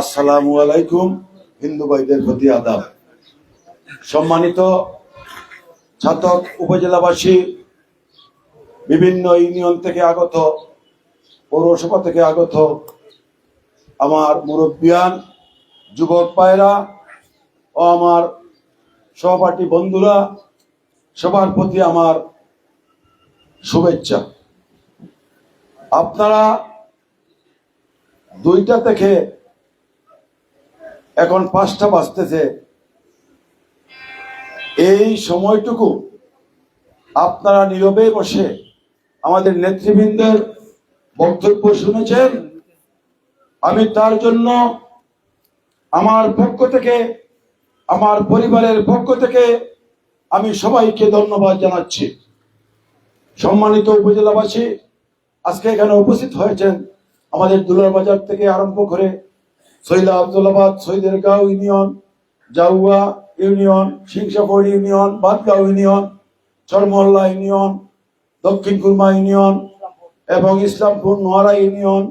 আসসালামু আলাইকুম, হিন্দু ভাইদের প্রতি আদাব। সম্মানিত ছাতক উপজেলাবাসী, বিভিন্ন ইউনিয়ন থেকে আগত, পৌরসভা থেকে আগত আমার মুরব্বিয়ান, যুবক পায়রা ও আমার সহপাঠী বন্ধুরা, সবার প্রতি আমার শুভেচ্ছা। আপনারা দুইটা থেকে এখন পাঁচটা বাজতেছে। এই সময়টুকু আপনারা নীরবে বসে আমাদের নেতৃবৃন্দের বক্তব্য শুনেছেন। আমি তার জন্য আমার পক্ষ থেকে, আমার পরিবারের পক্ষ থেকে আমি সবাইকে ধন্যবাদ জানাচ্ছি। সম্মানিত উপজেলাবাসী, আজকে এখানে উপস্থিত হয়েছেন আমাদের দুলার বাজার থেকে আরম্ভ করে Saida Abdullabad Syedergaon union, Jauwa union Singsapur union, Badgaon union, Charmahalla union, Dakshin Khurma union এবং Islampur Noarai union,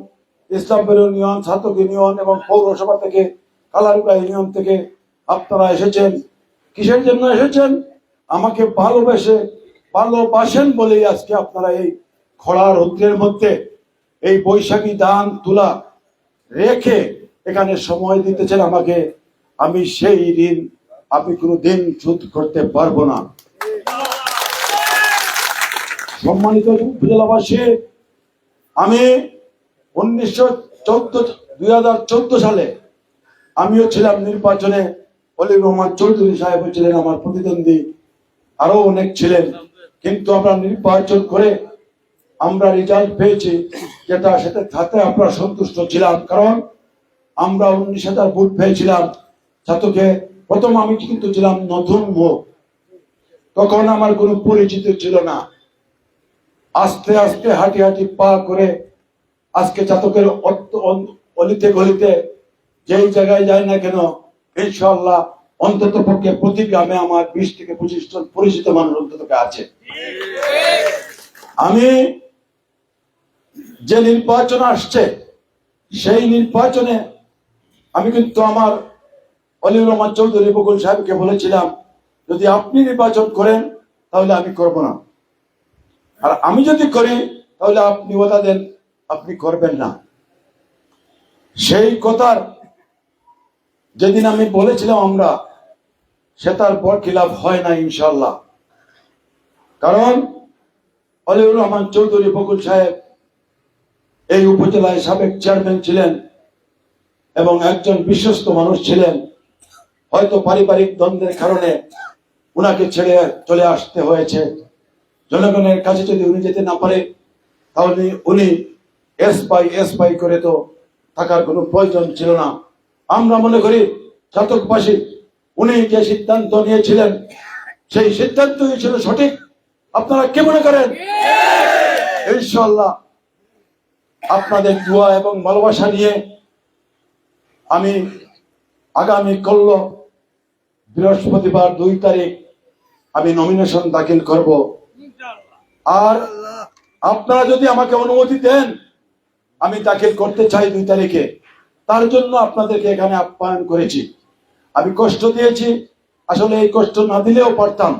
Islampur union Chhatak union এবং পৌরসভা থেকে, কালারুকা ইউনিয়ন থেকে আপনারা এসেছেন। কিসের জন্য এসেছেন? আমাকে ভালোবেসে ভালোবাসেন বলেই আজকে আপনারা এই খরা রৌদ্রের মধ্যে এই বৈশাখী দান তুলা রেখে এখানে সময় দিতেছেন আমাকে, আমি সেই ঋণ আমি কোনো দিন শোধ করতে পারব না। সম্মানিত উপজেলাবাসী, আমি উনিশশো চোদ্দ, দুই হাজার চোদ্দ সালে আমিও ছিলাম নির্বাচনে, অলি রহমান চৌধুরী সাহেব ছিলেন আমার প্রতিদ্বন্দ্বী আরও অনেক ছিলেন। কিন্তু আমরা নির্বাচন করে আমরা রেজাল্ট পেয়েছি, যেটা সেটা তাতে আমরা সন্তুষ্ট ছিলাম। কারণ আমরা উনিশ হাজার ভোট পেয়েছিলাম। ছাত্রকে প্রথম আমি কিন্তু ছিলাম নতুন মুখ তখন আমার কোনো পরিচিত ছিল না। আস্তে আস্তে হাঁটি হাঁটি পা করে আজকে চাতকের অলিতে গলিতে যেই জায়গায় যায় না কেন ইনশাল্লাহ অন্তত পক্ষে প্রতি গ্রামে আমার বিশ থেকে পঁচিশ জন পরিচিত মানুষ অন্তত আছে। আমি যে নির্বাচন আসছে, সেই নির্বাচনে আমি কিন্তু আমার অলিউর রহমান চৌধুরী, বকুল সাহেবকে বলেছিলাম, যদি আপনি নির্বাচন করেন, তাহলে আমি করব না। আর আমি যদি করি, তাহলে আপনি ওটা দেন আপনি করবেন না। সেই কথার যেদিন আমি বলেছিলাম আমরা, সে তার পর খিলাফ হয় না ইনশাল্লাহ কারণ অলিউর রহমান চৌধুরী, বকুল সাহেব এই উপজেলায় সাবেক চেয়ারম্যান ছিলেন। এবং একজন বিশ্বস্ত মানুষ ছিলেন। হয়তো পারিবারিক দ্বন্দ্বের কারণে উনাকে ছেড়ে চলে আসতে হয়েছে। জনগণের কাছে যদি উনি যেতে না পারে তাহলে উনি এস পাই এস পাই করে তো থাকার কোনো প্রয়োজন ছিল না। আমরা মনে করি চাতকবাসী উনি যে সিদ্ধান্ত নিয়েছিলেন সেই সিদ্ধান্তই ছিল সঠিক। আপনারা কি মনে করেন? ইনশাল্লাহ আপনাদের দোয়া এবং ভালোবাসা নিয়ে আমি আগামী কল্ল বৃহস্পতিবার দুই তারিখ আমি নমিনেশন দাখিল করব। আর আপনারা যদি আমাকে অনুমতি দেন, আমি দাখিল করতে চাই দুই তারিখে। তার জন্য আপনাদেরকে এখানে আপ্যায়ন করেছি। আমি কষ্ট দিয়েছি, আসলে এই কষ্ট না দিলেও পারতাম।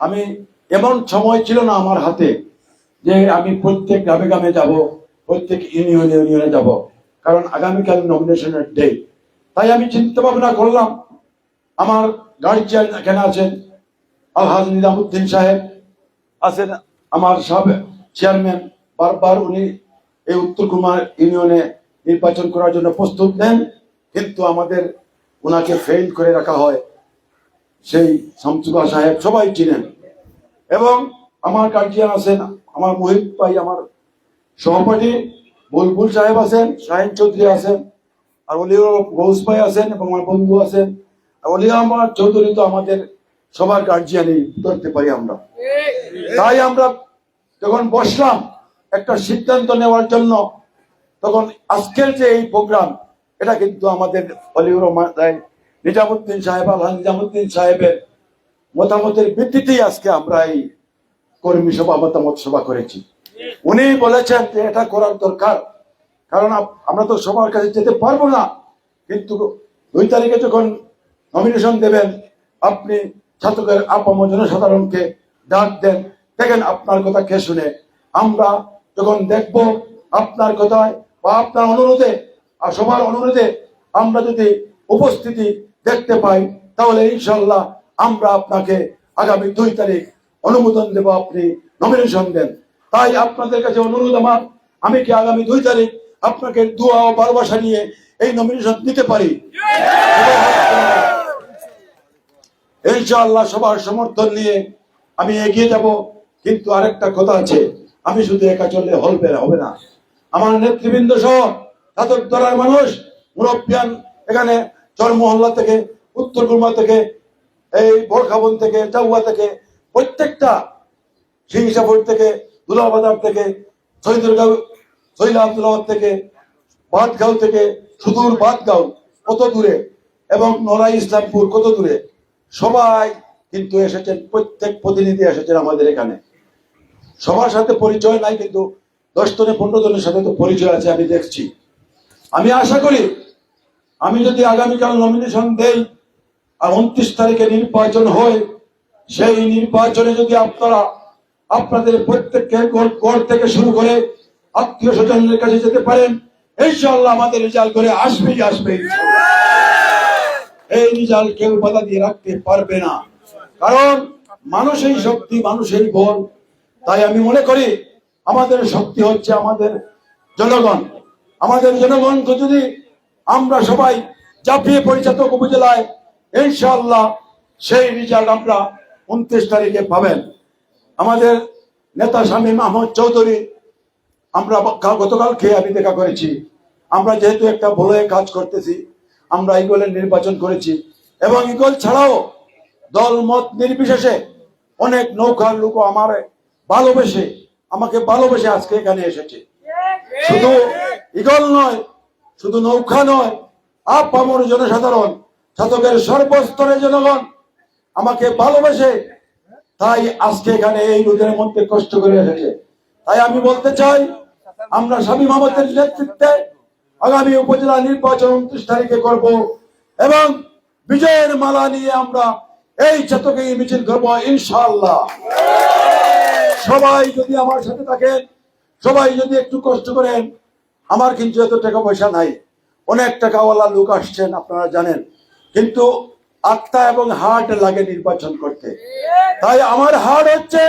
আমি এমন সময় ছিল না আমার হাতে যে আমি প্রত্যেক গ্রামে গ্রামে যাব, প্রত্যেক ইউনিয়নে ইউনিয়নে যাব। কারণ আগামীকাল নমিনেশনের ডে তাই আমি চিন্তা ভাবনা করলাম, আমার গার্জিয়ান এখানে আছেন আলহাজ নিজামুদ্দিন সাহেব, আছেন আমার সব চেয়ারম্যান বারবার উনি এই উত্তর কুমার ইউনিয়নে নির্বাচন করার জন্য প্রস্তুত নেন, কিন্তু আমাদের ওনাকে ফেল করে রাখা হয়। সেই শামসুবা সাহেব সবাই চিনেন। এবং আমার গার্জিয়ান আছেন, আমার মোহিত ভাই, আমার সহপাঠী বুলবুল সাহেব আছেন, শাহিন চৌধুরী আছেন, আর অলিয়া ঘোষ ভাই আছেন এবং আমার বন্ধু আছেন। অলিয়া আমার চৌধুরী তো আমাদের সবার গার্জিয়ানই ধরতে পারি আমরা। তাই আমরা যখন বসলাম একটা সিদ্ধান্ত নেওয়ার জন্য, তখন আজকের যে এই প্রোগ্রাম এটা কিন্তু আমাদের অলিউর নিজামুদ্দিন সাহেব আলহান নিজামুদ্দিন সাহেবের মতামতের ভিত্তিতেই আজকে আমরা এই কর্মী সভা মতামত সভা করেছি। উনি বলেছেন যে এটা করার দরকার। কারণ আমরা তো সবার কাছে যেতে পারব না। কিন্তু দুই তারিখে যখন নমিনেশন দেবেন, আপনি ছাত্রদের আপাম জনসাধারণকে ডাক দেন। দেখেন আপনার কথা কে শুনে। আমরা যখন দেখব আপনার কথায় বা আপনার অনুরোধে, আর সবার অনুরোধে আমরা যদি উপস্থিতি দেখতে পাই, তাহলে ইনশাল্লাহ আমরা আপনাকে আগামী দুই তারিখ অনুমোদন দেব। আপনি নমিনেশন দেন। তাই আপনাদের কাছে অনুরোধ আমার, আমি কি আগামী দুই তারিখ আপনাকে দোয়া ও ভালোবাসা নিয়ে এই নমিনেশন নিতে পারি? ইনশাআল্লাহ সবার সমর্থন নিয়ে আমি এগিয়ে যাব, কিন্তু আরেকটা কথা আছে, আমি শুধু একা চললে হলবে হবে না। আমার নেতৃবৃন্দ সহ সাধক দলার মানুষ, মুরব্বিয়ান, এখানে চর মহল্লা থেকে, উত্তর কুরমা থেকে, এই বোরখাবন থেকে, চাউয়া থেকে, প্রত্যেকটা সিংসাপুর থেকে দুলাবাজার থেকে শহীদুরগাঁও শৈলা আব্দুল্লাহ থেকে বাদগাঁও থেকে, সুদূর বাদগাঁও কত দূরে? এবং নড়াই ইসলামপুর কত দূরে? সবাই কিন্তু এসেছেন, প্রত্যেক প্রতিনিধি এসেছেন আমাদের এখানে। সবার সাথে পরিচয় নাই, কিন্তু দশ জনে পনেরো জনের সাথে তো পরিচয় আছে, আমি দেখছি। আমি আশা করি, আমি যদি আগামীকাল নমিনেশন দেই আর উনত্রিশ তারিখে নির্বাচন হয়, সেই নির্বাচনে যদি আপনারা আপনাদের প্রত্যেককে গড় থেকে শুরু করে আত্মীয় স্বজনের কাছে যেতে পারেন। এই ইনশাআল্লাহ আমাদের রেজাল্ট করে আসবেই আসবে? এই রেজাল্ট কেউ বাধা দিয়ে রাখতে পারবে না। কারণ মানুষের শক্তি মানুষের বল। তাই আমি মনে করি আমাদের শক্তি হচ্ছে আমাদের জনগণ। আমাদের জনগণকে যদি আমরা সবাই চাপিয়ে পরিচালক উপজেলায় ইনশাআল্লাহ সেই রেজাল্ট আমরা উনত্রিশ তারিখে পাবেন। আমাদের নেতা স্বামী মাহমুদ চৌধুরী, আমরা গতকালকে আমি দেখা করেছি। আমরা যেহেতু একটা বলয়ে কাজ করতেছি, আমরা ইগলের নির্বাচন করেছি। এবং ইগল ছাড়াও দল মত নির্বিশেষে অনেক নৌকার লোক আমার ভালোবেসে, আমাকে ভালোবেসে আজকে এখানে এসেছে। শুধু ইগল নয়, শুধু নৌকা নয় আপ আমার জনসাধারণ শাসকের সর্বস্তরের জনগণ আমাকে ভালোবেসে তাই আজকে এখানে এই রোদের মধ্যে কষ্ট করে এসেছে। তাই আমি বলতে চাই, আমরা স্বামী মামতের নেতৃত্বে আগামী উপজেলা নির্বাচন উনত্রিশ তারিখে করব এবং বিজয়ের মালা নিয়ে আমরা এই চেতকে মিছিল করব, ইনশাআল্লাহ। সবাই যদি আমার সাথে থাকেন, সবাই যদি একটু কষ্ট করেন, আমার কিন্তু এত টাকা পয়সা নাই। অনেক টাকাওয়ালা লোক আসছেন, আপনারা জানেন। কিন্তু আত্মা এবং হার্ট লাগে নির্বাচন করতে। তাই আমার হার্ট হচ্ছে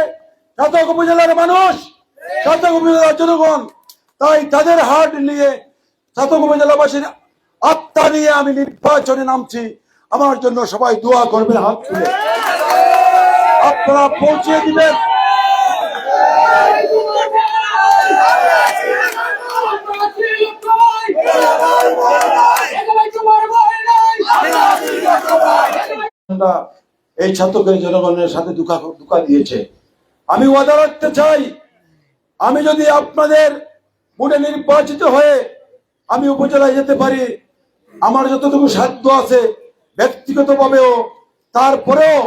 চাতক উপজেলার মানুষ চাতক উপজেলার জনগণ। তাই তাদের হার্ট নিয়ে চাতক উপজেলাবাসীর আত্মা নিয়ে আমি নির্বাচনে নামছি। আমার জন্য সবাই দোয়া করবেন, হাত তুলে। আপনারা পৌঁছে দিবেন। এই ছাত্রকে জনগণের সাথে দুঃখা দিয়েছে। আমি ওয়াদা রাখতে চাই, আমি যদি আপনাদের ভোটে নির্বাচিত হয়ে আমি উপজেলায় যেতে পারি, আমার যতটুকু সাধ্য আছে ব্যক্তিগতভাবেও, তারপরেও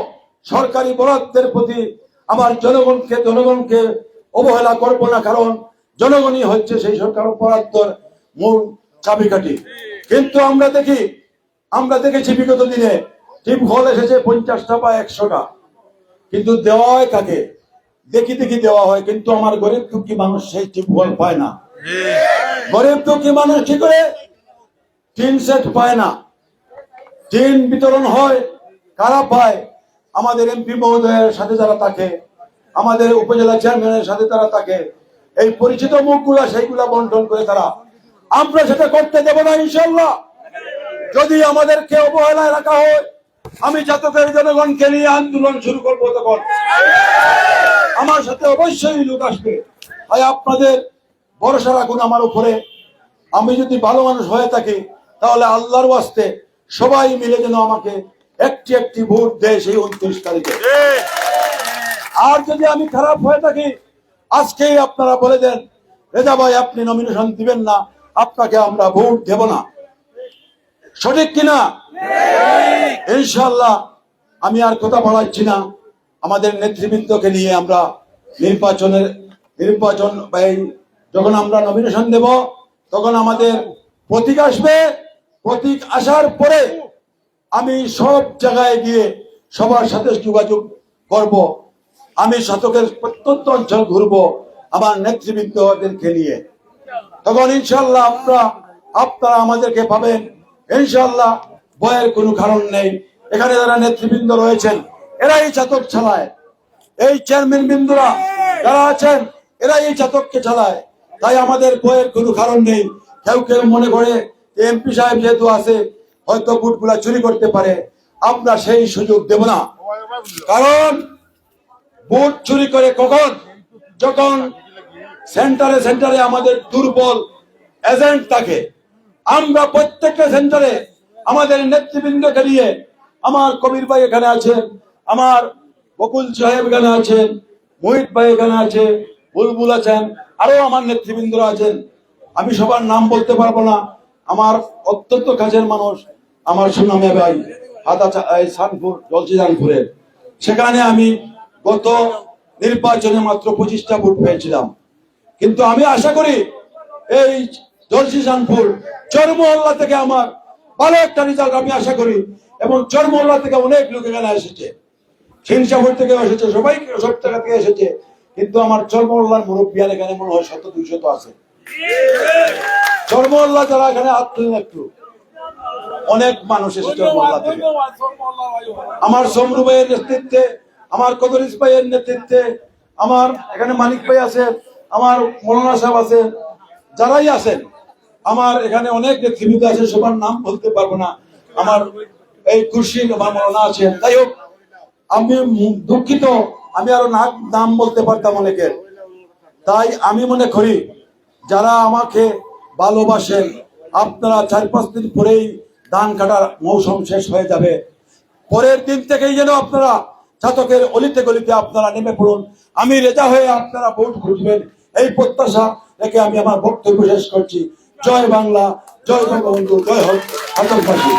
সরকারি বরাদ্দের প্রতি আমার জনগণকে জনগণকে অবহেলা করব না, কারণ জনগণই হচ্ছে সেই সরকার বরাদ্দর মূল চাবিকাঠি। কিন্তু আমরা দেখি আমরা দেখেছি বিগত দিনে টিপ হল এসেছে পঞ্চাশটা বা একশোটা। কিন্তু দেওয়া হয় কাকে? দেখি দেখি দেওয়া হয়, কিন্তু আমার গরিব দুঃখী মানুষ সেই টিপ হল পায় না। গরিব দুঃখী মানুষ কি করে? টিন সেট পায় না। টিন বিতরণ হয়, কারা পায়? আমাদের এমপি মহোদয়ের সাথে যারা থাকে, আমাদের উপজেলা চেয়ারম্যানের সাথে তারা থাকে, এই পরিচিত মুখগুলা সেইগুলা বন্টন করে তারা। আমরা সেটা করতে দেব না ইনশাল্লাহ যদি আমাদেরকে অবহেলায় রাখা হয়, আমি জাতকের জনগণকে নিয়ে আন্দোলন শুরু করব তখন। আমার সাথে অবশ্যই লোক আসবে। তাই আপনাদের ভরসা রাখুন আমার উপরে। আমি যদি ভালো মানুষ হয়ে থাকি, তাহলে আল্লাহর ওয়াস্তে সবাই মিলে যেন আমাকে একটি একটি ভোট দেয় সেই উনত্রিশ তারিখে। আর যদি আমি খারাপ হয়ে থাকি, আজকেই আপনারা বলে দেন, রেজা ভাই, আপনি নমিনেশন দিবেন না। আপনাকে আমরা ভোট দেব না। সঠিক কিনা? ইনশাল্লাহ আমি আর কথা বলাচ্ছি না। আমাদের নেতৃবৃন্দকে নিয়ে আমরা নির্বাচনের, নির্বাচন যখন আমরা নমিনেশন দেব, তখন আমাদের প্রতীক আসবে। প্রতীক আসার পরে আমি সব জায়গায় গিয়ে সবার সাথে যোগাযোগ করব। আমি শতকের প্রত্যন্ত অঞ্চল ঘুরবো আমার নেতৃবৃন্দদেরকে নিয়ে। তখন ইনশাল্লাহ আমরা, আপনারা আমাদেরকে পাবেন। ইনশাল্লাহ ভয়ের কোনো কারণ নেই। এখানে যারা নেতৃবৃন্দ রয়েছেন, এরাই চাতক চালায়। এই চেয়ারম্যান বিন্দুরা যারা আছেন, এরাই এই চাতককে চালায়। তাই আমাদের ভয়ের কোনো কারণ নেই। কেউ কেউ মনে করে এমপি সাহেব যেহেতু আছে, হয়তো বুটগুলা চুরি করতে পারে। আমরা সেই সুযোগ দেব না। কারণ বুট চুরি করে কখন? যখন সেন্টারে সেন্টারে আমাদের দুর্বল এজেন্ট থাকে। আমরা প্রত্যেকটা সেন্টারে আমাদের নেতৃবৃন্দকে নিয়ে আমার কবির ভাই এখানে আছেন আমার বকুল সাহেব এখানে আছেন মোহিত ভাই এখানে আছে, বুলবুল আছেন, আরও আমার নেতৃবৃন্দরা আছেন। আমি সবার নাম বলতে পারব না, আমার অত্যন্ত কাজের মানুষ, আমার সুনামে ভাই হাতা সানপুর জলচিদানপুরের সেখানে আমি গত নির্বাচনে মাত্র পঁচিশটা ভোট পেয়েছিলাম। কিন্তু আমি আশা করি এই চরমহল্লা থেকে আমার ভালো একটা রেজাল্ট আমি আশা করি এবং চরমহল্লা থেকে অনেক লোক এখানে এসেছে। থেকে এসেছে সবাই সব জায়গা থেকে এসেছে, কিন্তু আমার চরমহল্লার এখানে মনে হয় শত দুইশত আছে। চরমহল্লা যারা এখানে একটু, অনেক মানুষ চরমহল্লা থেকে। আমার সমরু ভাইয়ের নেতৃত্বে, আমার কদরিস ভাইয়ের নেতৃত্বে, আমার এখানে মানিক ভাই আছে, আমার মৌলানা সাহেব আছে, যারাই আছেন আমার এখানে অনেক নেতৃবৃন্দ আছে, সবার নাম বলতে পারব না। আমার এই খুশি আমার মৌলানা আছে যাই হোক, আমি দুঃখিত, আমি আরও নাম বলতে পারতাম অনেকের তাই আমি মনে করি, যারা আমাকে ভালোবাসেন, আপনারা চার পাঁচ দিন পরেই ধান কাটার মৌসুম শেষ হয়ে যাবে। পরের দিন থেকেই যেন আপনারা চাতকের অলিতে গলিতে আপনারা নেমে পড়ুন। আমি রেজা হয়ে আপনারা ভোট খুঁজবেন। এই প্রত্যাশা রেখে আমি আমার বক্তব্য শেষ করছি। জয় বাংলা জয় বঙ্গবন্ধু জয় হোক আতঙ্কবাসী